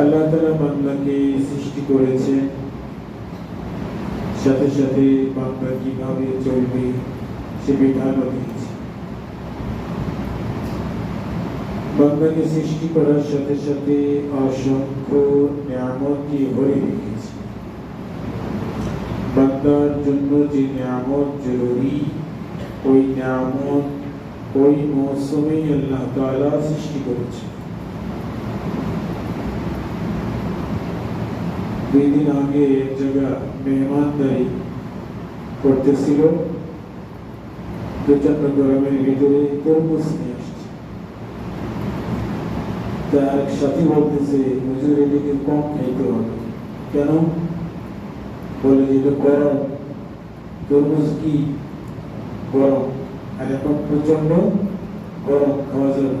আল্লাহ তালা সৃষ্টি সাথে সাথে বান্দা কীভাবে চলবে সে বিধানও দিয়েছে। সৃষ্টি করার সাথে সাথে অসংখ্য নিয়ামত দিয়ে ভরে রেখেছে। বান্দার জন্য যে নিয়ামত জরুরি, ওই নিয়ামত ওই মৌসুমেই আল্লাহ তাআলা সৃষ্টি করেছে। দুই দিন আগে এক জায়গা মেহমানদারি করতেছিল প্রচণ্ড গরমের ভিতরে তরমুজ নিয়ে আসছে তা এক সাথী বলতেছে হুজুর এদিকে কম খাইতে হবে কেন বলে যে এটা গরম তরমুজ কি গরম আর এখন প্রচণ্ড গরম খাওয়া যাবে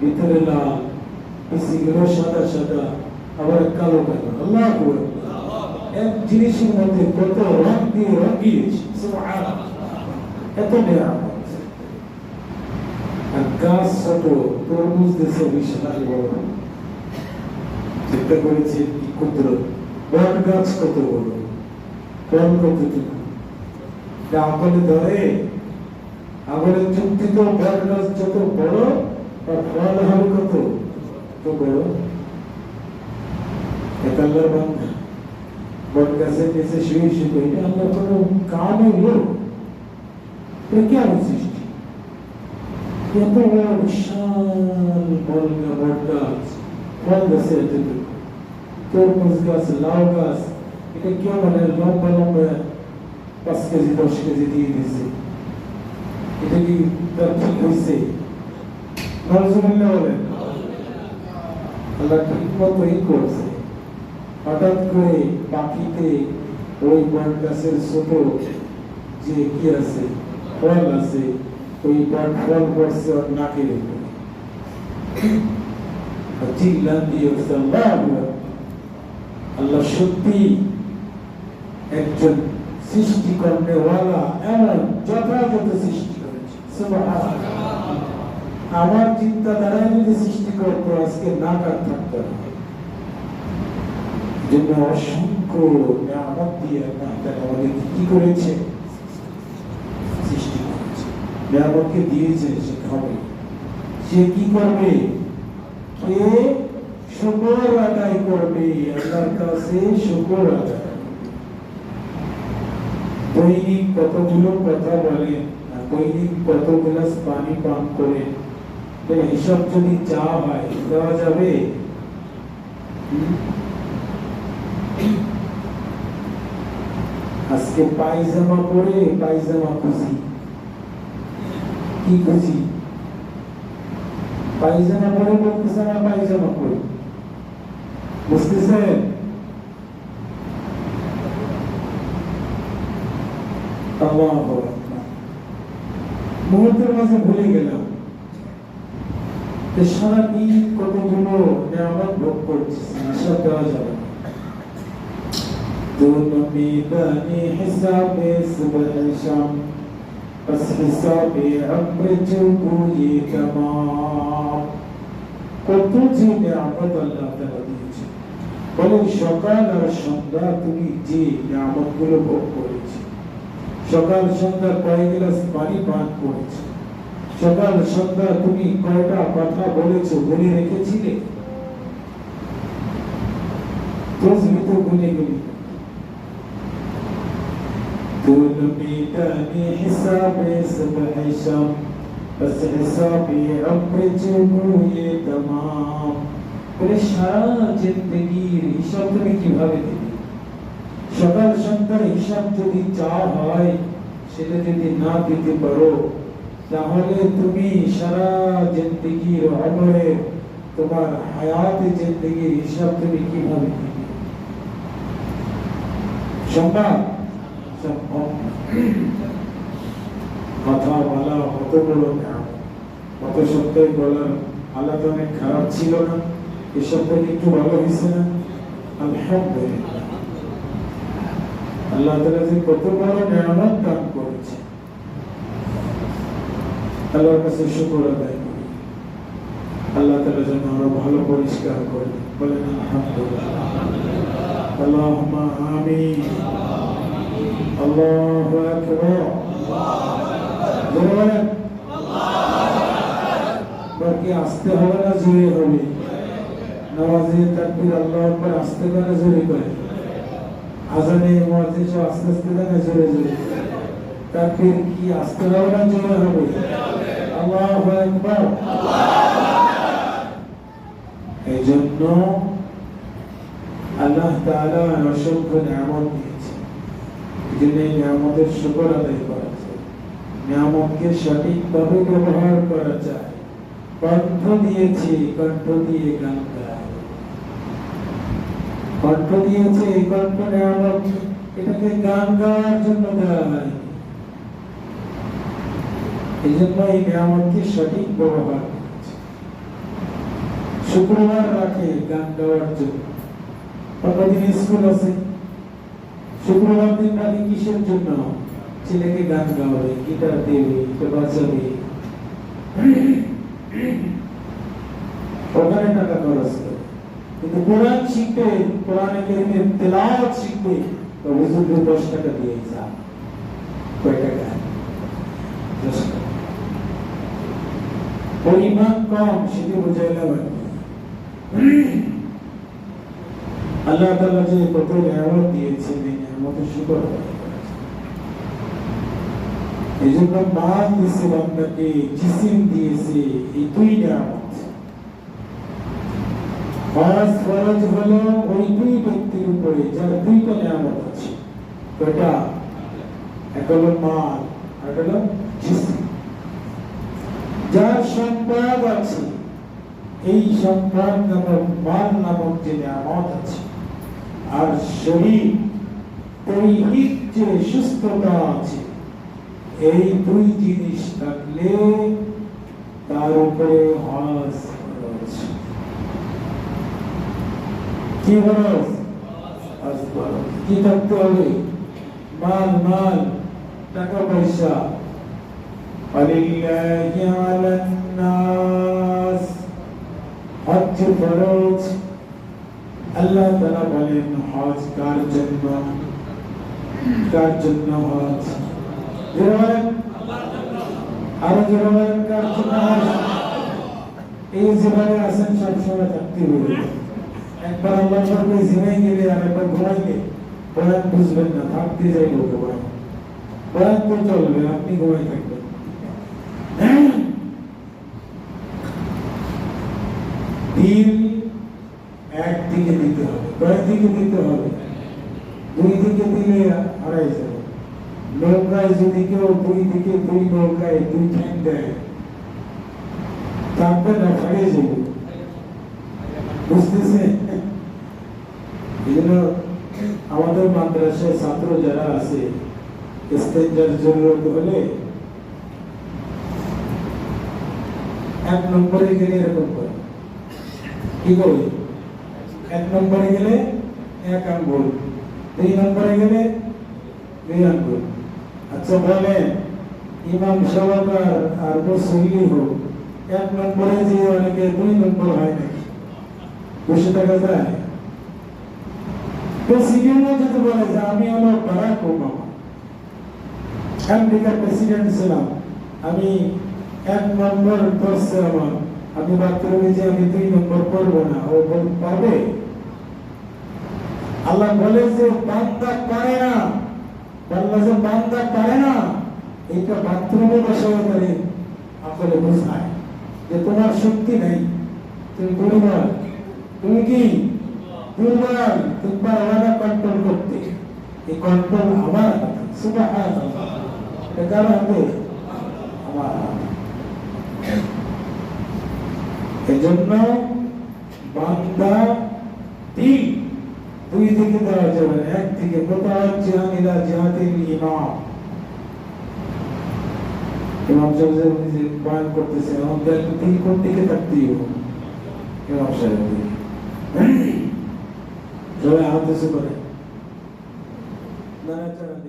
ভিতরে লাল পিসিগুলো সাদা সাদা আবার কালো কালো। আল্লাহ। এক জিনিসের মধ্যে কত রং দিয়ে তরমুজ কি গাছ কত ধরে চুক্তি তো বট গাছ যত বড় আর ফল হবে কত তো বড় এটা আল্লাহর বান্দা বট গাছের নিচে শুয়ে শুয়ে এটা আল্লাহ কোনো কামে লোক এটা কেমন সৃষ্টি এত বড় বিশাল বড় বট গাছ ফল গাছে এতটুকু তরমুজ গাছ লাউ গাছ এটা কেমন লম্বা লম্বা পাঁচ কেজি দশ কেজি দিয়ে দিয়েছে এটা কি তার ঠিক হয়েছে নজরুল্লাহ বলেন আল্লাহ ঠিক মতোই করছে হঠাৎ করে পাখিতে ওই বট গাছের ছোট যে কি আছে ফল আছে ওই বট ফল পড়ছে ওর নাকের উপরে আর চিল্লান দিয়ে উঠছে আল্লাহ আকবার। আল্লাহ সত্যি একজন সৃষ্টি করনেওয়ালা এমন যথাযথ সৃষ্টি করেছে সুবহানাল্লাহ। আমার চিন্তাধারায় যদি সৃষ্টি করতো, আজকে না কার থাকতো না। অসংখ্য নিয়ামত দিয়ে আল্লাহ তাআলা আমাদেরকে কি করেছে? সৃষ্টি করেছে। নিয়ামতকে দিয়েছে, সে খাবে। সে কি করবে? কে শুকর আদায় করবে? আল্লাহর কাছে শুকর আদায় দৈনিক কতগুলো কথা আর দৈনিক কত গ্লাস পানি পান করে হিসাব যদি চা হয় দেওয়া যাবে হুম? আজকে পায়জামা পরে পায়জামা খুশি কি খুশি পায়জামা পরে বলতেছে না পায়জামা পরে বুঝতেছেন আল্লাহু আকবার। মুহূর্তের মাঝে ভুলে গেলাম যে সারাদিন কতগুলো নিয়ামত ভোগ করছি হিসাব দেওয়া যাবে না دون ميدان حساب صبح شام بس حسابي عمر جوي تمام কত যে নিয়ামত আল্লাহ তাআলা দিয়েছে বলেন সকাল আর সন্ধ্যা তুমি যে নিয়ামত গুলো ভোগ করেছো সকাল সন্ধ্যা কয় গ্লাস পানি পান করেছো সকাল সন্ধ্যা তুমি কয়টা কথা বলেছো বলে রেখেছিলে তসবি তো ভুলে গেলি طول ميدان حسابي صبح شام بس حسابي عمر جمعي تمام বলে সারা জিন্দগির হিসাব তুমি কিভাবে দিবে সকাল সন্ধ্যার হিসাব যদি চা হয় সেটা যদি না দিতে পারো তাহলে তুমি সারা জিন্দগির অমরের তোমার হায়াতে জিন্দগির হিসাব তুমি কীভাবে কথা বলা কত বড় কত সত্যই বলার আল্লাহ তো অনেক খারাপ ছিল না। এই শব্দটি একটু ভালো হয়েছে না? আলহামদুলিল্লাহ। আল্লাহ তালা যে কত বড় নিয়ামত দান করেছে। আল্লাহর কাছে শুকর আদায় করি। আল্লাহ তালা যেন আরও ভালো পরিষ্কার করে। বলেন, আলহামদুলিল্লাহ। আল্লাহুম্মা আসতে হবে না জোরে হবে? নামাজে তাকবীর আল্লাহু আকবার আসতে করে জোরে করে? আজানে মুয়াজ্জিন আস্তে আস্তে জানে জোরে জোরে? তাকবীর কি আসতে হবে না জোরে হবে? এই জন্য আল্লাহ তাআলা অসংখ্য নিয়ামত দিয়েছে জন্য নিয়ামতের শুকর আদায় করা নিয়ামতকে সঠিকভাবে ব্যবহার করা যায়। কণ্ঠ দিয়েছি, কণ্ঠ দিয়ে গান কণ্ঠ দিয়েছে কণ্ঠ নিয়ামত। এটাকে গান গাওয়ার জন্য দেওয়া হয়। এই জন্য এই নিয়ামতকে সঠিক ব্যবহার শুক্রবার রাখে গান গাওয়ার জন্য। অন্যদিন স্কুল আছে। শুক্রবার দিন রাখে কিসের জন্য? ছেলেকে গান গাওয়াবে, গিটার দেবে বাজাবে। ওখানে টাকা খরচ করে। কিন্তু কোরআন শিখবে, কোরআনে কারিমের তেলাওয়াত শিখবে, তো হুজুরকে দশ টাকা দিয়ে যা, কয় টাকা দশ টাকা পরিমাণ কম, সেটা বুঝাইলাম আল্লাহ তাআলা যে কত নিয়ামত দিয়েছেন, এই নিয়ামতের শুকর। এই জন্য মাল দিয়েছে বান্দাকে, জিসিম দিয়েছে এই দুই নিয়ামত। ফরজ ফরজ হলো ওই দুই ব্যক্তির উপরে, যার দুইটা নিয়ামত আছে। কয়টা? এক হলো মাল, আর হলো জিসিম। যার সম্পদ আছে, এই সম্পদ নামক মাল নামক যে নিয়ামত আছে, আর শরীর দৈহিক যে সুস্থতা আছে, এই দুই জিনিস থাকলে তার উপরে হজ ফরজ। কি ফরজ? কি থাকতে হবে মাল মাল টাকা পয়সা ولله على الناس হজ ফরজ আল্লাহ তাআলা বলেন হজ কার জন্য কার জন্য হজ জোরে বলেন আরো জোরে বলেন কার জন্য হজ এই জীবনে আছেন সবসময় থাকতে হবে একবার আল্লাহ সরকার জিনাই গেলে আর একবার ঘুমাইলে বয়ান বুঝবেন না থাকতে যাই লোক বয়ান বয়ান তো চলবে আপনি ঘুমাই থাকবেন দিল একদিকে দিতে হবে কয়েক দিকে দিতে হবে দুই দিকে দিলে হারাই যাবে নৌকায় যদি কেউ দুই দিকে দুই নৌকায় দুই ঠ্যাং দেয় থাকবে না হারিয়ে যাবে বুঝতেছে এই জন্য আমাদের মাদ্রাসায় ছাত্র যারা আছে স্টেঞ্জার জরুরত হলে এক নম্বরে গেলে এরকম করে। কি করে এক নম্বরে গেলে এক আঙ্গুল। দুই নম্বরে গেলে দুই আঙ্গুল। আচ্ছা বলেন, ইমাম সহকার আর মুসল্লি হোক, এক নম্বরে যে অনেকে দুই নম্বর হয় নাকি? বসে থাকা যায়। তো প্রেসিডেন্টও যদি বলে যে আমি হলো বারাক ওবামা আমেরিকার প্রেসিডেন্ট ছিলাম, আমি এক নম্বর করছে আমার। আমি বাথরুমে যে আমি দুই নম্বর করব না। ও পারবে? আল্লাহ বলে যে, বান্দা পারে না। আল্লাহ যে বান্দা পারে না, এটা বাথরুমে বসে করে আসলে বোঝায় যে তোমার শক্তি নেই। তুমি দুর্বল তুমি কি? দুর্বল। তোমার আলাদা কন্ট্রোল করতে। এই কন্ট্রোল আমার। হাতে? আমার। হাতে। এজন্য বান্দা তিন দুই দিকে দেওয়া যাবে না, এক দিকে মুতাওয়াজ্জিহান ইলা জিহাতিল ইমাম। ইমাম সাহেব যে উনি যে বয়ান করতেছেন আমাদের তিন কোন দিকে থাকতেই হবে। ইমাম সাহেব দিকে সবাই হাত উঁচু করে। নাড়াচাড়া দিন